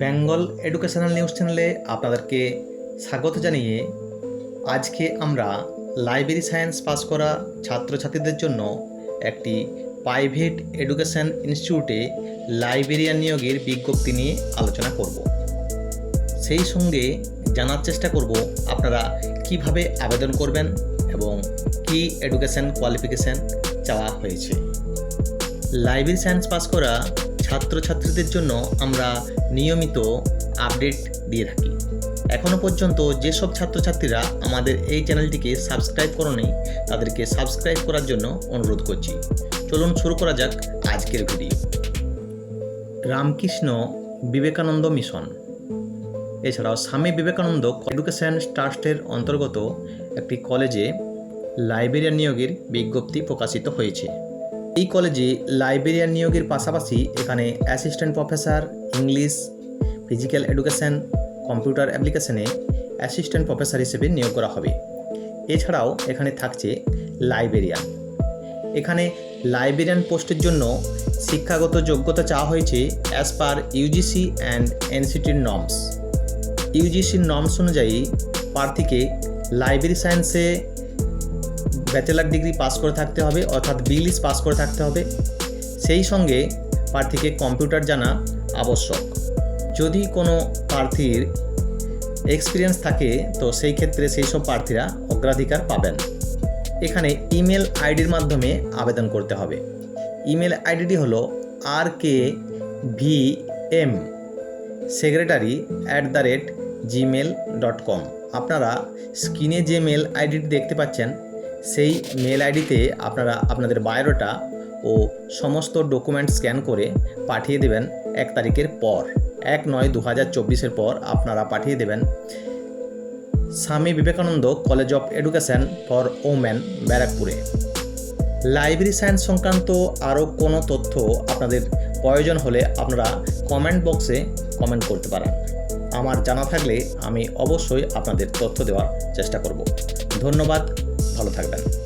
Bengal educational news চ্যানেলে আপনাদেরকে স্বাগত জানিয়ে আজকে আমরা লাইব্রেরি সায়েন্স পাস করা ছাত্রছাত্রীদের জন্য একটি প্রাইভেট এডুকেশন ইনস্টিটিউটে লাইব্রেরিয়ান নিয়োগের বিজ্ঞপ্তি নিয়ে আলোচনা করব। সেই সঙ্গে জানার চেষ্টা করব আপনারা কীভাবে আবেদন করবেন এবং কি এডুকেশন কোয়ালিফিকেশন চাওয়া হয়েছে। লাইব্রেরি সায়েন্স পাস করা ছাত্রছাত্রীদের জন্য আমরা নিয়মিত আপডেট দিয়ে থাকি। এখনও পর্যন্ত যেসব ছাত্রছাত্রীরা আমাদের এই চ্যানেলটিকে সাবস্ক্রাইব করনি, তাদেরকে সাবস্ক্রাইব করার জন্য অনুরোধ করছি। চলুন শুরু করা যাক আজকের ভিডিও। রামকৃষ্ণ বিবেকানন্দ মিশন। এছাড়াও স্বামী বিবেকানন্দ এডুকেশন ট্রাস্টের অন্তর্গত একটি কলেজে লাইব্রেরিয়ান নিয়োগের বিজ্ঞপ্তি প্রকাশিত হয়েছে। এই কলেজে লাইব্রেরিয়ান নিয়োগের পাশাপাশি এখানে assistant professor, English, physical education, computer অ্যাপ্লিকেশনে অ্যাসিস্ট্যান্ট প্রফেসর হিসেবে নিয়োগ করা হবে। এছাড়াও এখানে থাকছে লাইব্রেরিয়ান এখানে লাইব্রেরিয়ান পোস্টের জন্য শিক্ষাগত যোগ্যতা চাওয়া হয়েছে অ্যাজ পার ইউজিসি অ্যান্ড এনসিটির নর্মস ইউজিসির নর্মস অনুযায়ী প্রার্থীকে লাইব্রেরি সায়েন্সে ব্যাচেলার ডিগ্রি পাস করে থাকতে হবে, অর্থাৎ বিলিস পাস করে থাকতে হবে। সেই সঙ্গে প্রার্থীকে কম্পিউটার জানা আবশ্যক। যদি কোনো প্রার্থীর এক্সপিরিয়েন্স থাকে, তো সেই ক্ষেত্রে সেই সব প্রার্থীরা অগ্রাধিকার পাবেন। এখানে ইমেল আইডির মাধ্যমে আবেদন করতে হবে। ইমেল আইডিটি হলো R K V M secretary at the rate Gmail dot com আপনারা স্ক্রিনে যে মেল আইডিটি দেখতে পাচ্ছেন সেই মেল আইডিতে আপনারা আপনাদের বায়োডাটা ও সমস্ত ডকুমেন্ট স্ক্যান করে পাঠিয়ে দেবেন এক তারিখের পর। এক নয় দু হাজার চব্বিশের পর আপনারা পাঠিয়ে দেবেন। Swami Vivekananda college of education for women, ব্যারাকপুরে। লাইব্রেরি সায়েন্স সংক্রান্ত আরও কোনো তথ্য আপনাদের প্রয়োজন হলে আপনারা কমেন্ট বক্সে কমেন্ট করতে পারেন। আমার জানা থাকলে আমি অবশ্যই আপনাদের তথ্য দেওয়ার চেষ্টা করব। ধন্যবাদ ভালো থাকবেন।